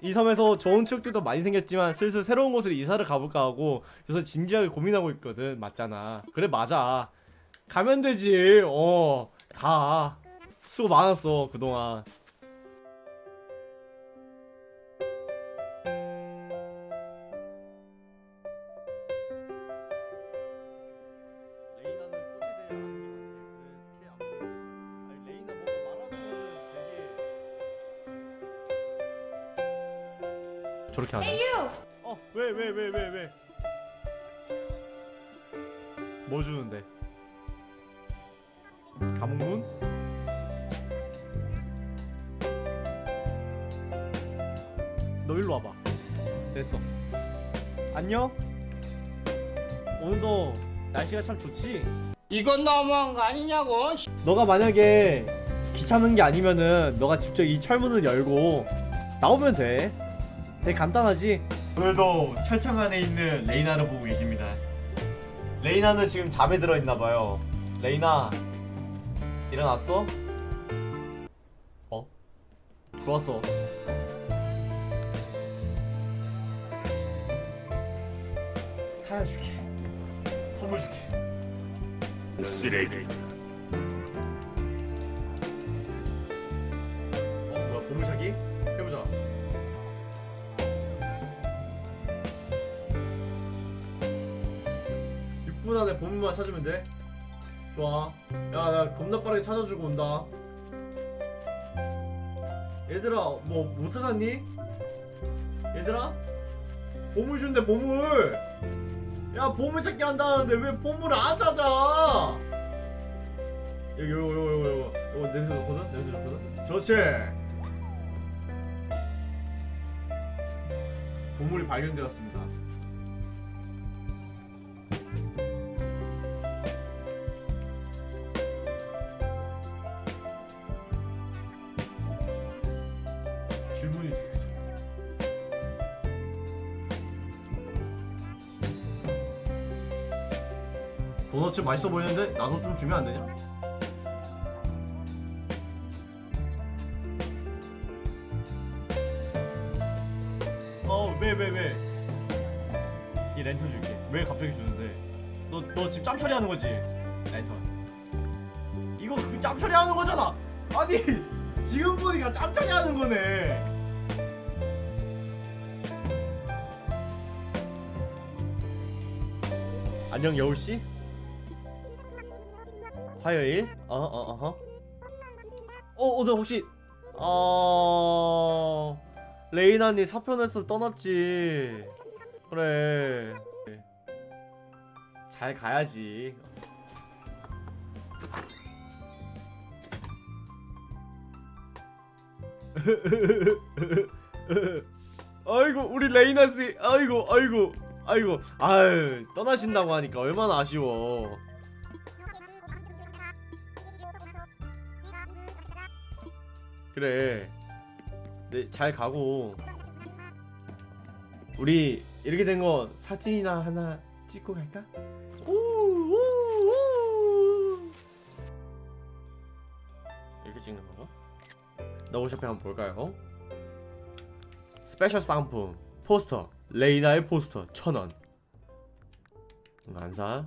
이 섬에서 좋은 추억들도 많이 생겼지만 슬슬 새로운 곳으로 이사를 가볼까 하고 그래서 진지하게 고민하고 있거든 맞잖아. 그래 맞아. 가면 되지. 어가. 수고 많았어 그동안 저렇게 하네. 어, 왜, 왜, 왜, 왜, 왜? 뭐 주는데? 감문? 너 일로 와봐. 됐어. 안녕? 오늘도 날씨가 참 좋지? 이건 너무한 거 아니냐고. 너가 만약에 귀찮은 게 아니면은 너가 직접 이 철문을 열고 나오면 돼. 되게 간단하지? 오늘도 철창 안에 있는 레이나를 보고 계십니다. 레이나는 지금 잠에 들어 있나 봐요. 레이나 일어났어? 어? 좋았어. 타야 줄게. 선물 줄게. 쓰레기 어 뭐야 보물찾기? 해보자 육분 안에 보물만 찾으면 돼 좋아 야 나 겁나 빠르게 찾아주고 온다 얘들아 뭐 못 찾았니? 얘들아? 보물 준대 보물 야 보물 찾기 한다는데 왜 보물을 안 찾아 여기 요거 요거 요거 요거 요거 냄새 좋거든? 냄새 좋거든? 좋지 보물이 발견되었습니다 질문이 되게 좋아 도넛 맛있어 보이는데 나도 좀 주면 안 되냐? 어, 왜, 왜, 왜? 이 랜턴 줄게. 왜 갑자기 주는데? 너, 너 지금 짬 처리하는 거지? 랜턴. 이거 그짬 처리하는 거잖아! 아니! 지금 보니까 짬 처리하는 거네! 안녕, 여울 씨? 화요일? 어, 어, 어허. 어, 오늘 혹시, 어... 레이나니 사표 냈으면 떠났지. 그래. 잘 가야지. 아이고 우리 레이나 씨. 아이고 아이고 아이고 아유 떠나신다고 하니까 얼마나 아쉬워. 그래. 네, 잘 가고 우리 이렇게 된 거 사진이나 하나 찍고 갈까? 우, 너구 쇼핑 한번 볼까요? 스페셜 상품 포스터 레이나의 포스터 천원 안 사?